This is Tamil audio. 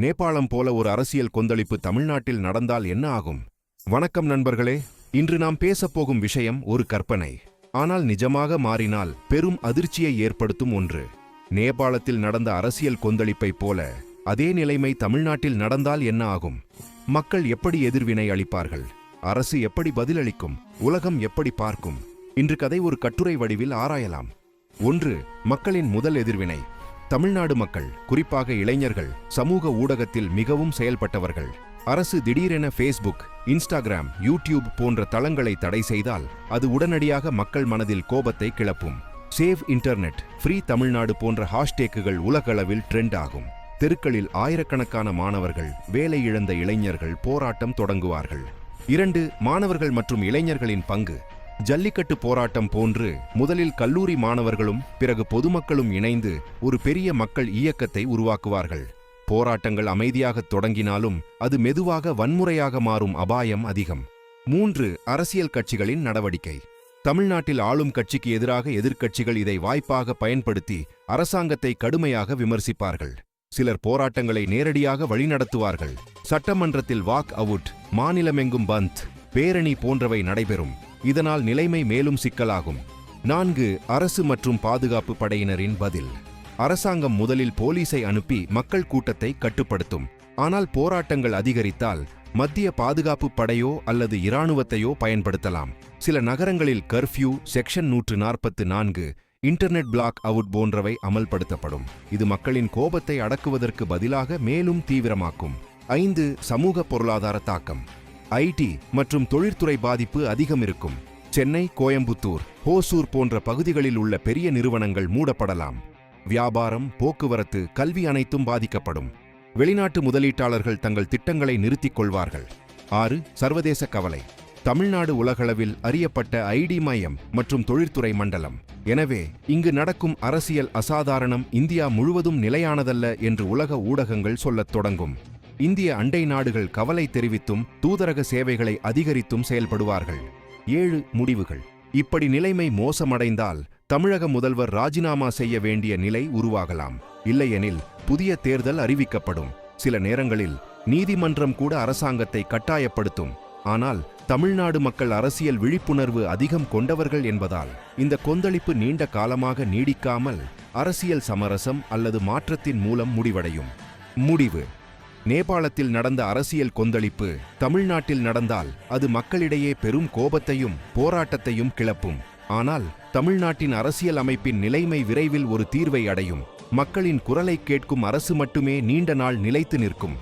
நேபாளம் போல ஒரு அரசியல் கொந்தளிப்பு தமிழ்நாட்டில் நடந்தால் என்ன ஆகும்? வணக்கம் நண்பர்களே. இன்று நாம் பேசப் போகும் விஷயம் ஒரு கற்பனை. ஆனால் நிஜமாக மாறினால் பெரும் அதிர்ச்சியை ஏற்படுத்தும் ஒன்று. நேபாளத்தில் நடந்த அரசியல் கொந்தளிப்பைப் போல அதே நிலைமை தமிழ்நாட்டில் நடந்தால் என்ன ஆகும்? மக்கள் எப்படி எதிர்வினை அளிப்பார்கள்? அரசு எப்படி பதிலளிக்கும்? உலகம் எப்படி பார்க்கும்? இன்று கதை ஒரு கட்டுரை வடிவில் ஆராயலாம். ஒன்று மக்களின் முதல் எதிர்வினை. தமிழ்நாடு மக்கள் குறிப்பாக இளைஞர்கள் சமூக ஊடகத்தில் மிகவும் செயல்பட்டவர்கள். அரசு திடீரென ஃபேஸ்புக் இன்ஸ்டாகிராம் யூடியூப் போன்ற தளங்களை தடை செய்தால் அது உடனடியாக மக்கள் மனதில் கோபத்தை கிளப்பும். சேவ் இன்டர்நெட் ஃப்ரீ தமிழ்நாடு போன்ற ஹாஷ்டேக்குகள் உலகளவில் ட்ரெண்ட் ஆகும். தெருக்களில் ஆயிரக்கணக்கான மாணவர்கள் வேலை இழந்த இளைஞர்கள் போராட்டம் தொடங்குவார்கள். இரண்டு மாணவர்கள் மற்றும் இளைஞர்களின் பங்கு ஜல்லிக்கட்டு போராட்டம் போன்று முதலில் கல்லூரி மாணவர்களும் பிறகு பொதுமக்களும் இணைந்து ஒரு பெரிய மக்கள் இயக்கத்தை உருவாக்குவார்கள். போராட்டங்கள் அமைதியாக தொடங்கினாலும் அது மெதுவாக வன்முறையாக மாறும் அபாயம் அதிகம். மூன்று அரசியல் கட்சிகளின் நடவடிக்கை. தமிழ்நாட்டில் ஆளும் கட்சிக்கு எதிராக எதிர்க்கட்சிகள் இதை வாய்ப்பாக பயன்படுத்தி அரசாங்கத்தை கடுமையாக விமர்சிப்பார்கள். சிலர் போராட்டங்களை நேரடியாக வழிநடத்துவார்கள். சட்டமன்றத்தில் வாக் அவுட் மாநிலமெங்கும் பந்த் பேரணி போன்றவை நடைபெறும். இதனால் நிலைமை மேலும் சிக்கலாகும். நான்கு அரசு மற்றும் பாதுகாப்பு படையினரின் பதில். அரசாங்கம் முதலில் போலீஸை அனுப்பி மக்கள் கூட்டத்தை கட்டுப்படுத்தும். ஆனால் போராட்டங்கள் அதிகரித்தால் மத்திய பாதுகாப்பு படையோ அல்லது இராணுவத்தையோ பயன்படுத்தலாம். சில நகரங்களில் கர்ஃப்யூ செக்ஷன் நூற்று நாற்பத்து நான்கு இன்டர்நெட் பிளாக் அவுட் போன்றவை அமல்படுத்தப்படும். இது மக்களின் கோபத்தை அடக்குவதற்கு பதிலாக மேலும் தீவிரமாக்கும். ஐந்து சமூக பொருளாதார தாக்கம். ஐடி மற்றும் தொழிற்துறை பாதிப்பு அதிகம் இருக்கும். சென்னை கோயம்புத்தூர் ஹோசூர் போன்ற பகுதிகளில் உள்ள பெரிய நிறுவனங்கள் மூடப்படலாம். வியாபாரம் போக்குவரத்து கல்வி அனைத்தும் பாதிக்கப்படும். வெளிநாட்டு முதலீட்டாளர்கள் தங்கள் திட்டங்களை நிறுத்திக் கொள்வார்கள். ஆறு சர்வதேச கவலை. தமிழ்நாடு உலகளவில் அறியப்பட்ட ஐடி மையம் மற்றும் தொழிற்துறை மண்டலம். எனவே இங்கு நடக்கும் அரசியல் அசாதாரணம் இந்தியா முழுவதும் நிலையானதல்ல என்று உலக ஊடகங்கள் சொல்லத் தொடங்கும். இந்திய அண்டை நாடுகள் கவலை தெரிவித்தும் தூதரக சேவைகளை அதிகரித்தும் செயல்படுவார்கள். ஏழு முடிவுகள். இப்படி நிலைமை மோசமடைந்தால் தமிழக முதல்வர் ராஜினாமா செய்ய வேண்டிய நிலை உருவாகலாம். இல்லையெனில் புதிய தேர்தல் அறிவிக்கப்படும். சில நேரங்களில் நீதிமன்றம் கூட அரசாங்கத்தை கட்டாயப்படுத்தும். ஆனால் தமிழ்நாடு மக்கள் அரசியல் விழிப்புணர்வு அதிகம் கொண்டவர்கள் என்பதால் இந்த கொந்தளிப்பு நீண்ட காலமாக நீடிக்காமல் அரசியல் சமரசம் அல்லது மாற்றத்தின் மூலம் முடிவடையும். முடிவு. நேபாளத்தில் நடந்த அரசியல் கொந்தளிப்பு தமிழ்நாட்டில் நடந்தால் அது மக்களிடையே பெரும் கோபத்தையும் போராட்டத்தையும் கிளப்பும். ஆனால் தமிழ்நாட்டின் அரசியல் அமைப்பின் நிலைமை விரைவில் ஒரு தீர்வை அடையும். மக்களின் குரலை கேட்கும் அரசு மட்டுமே நீண்ட நாள் நிலைத்து நிற்கும்.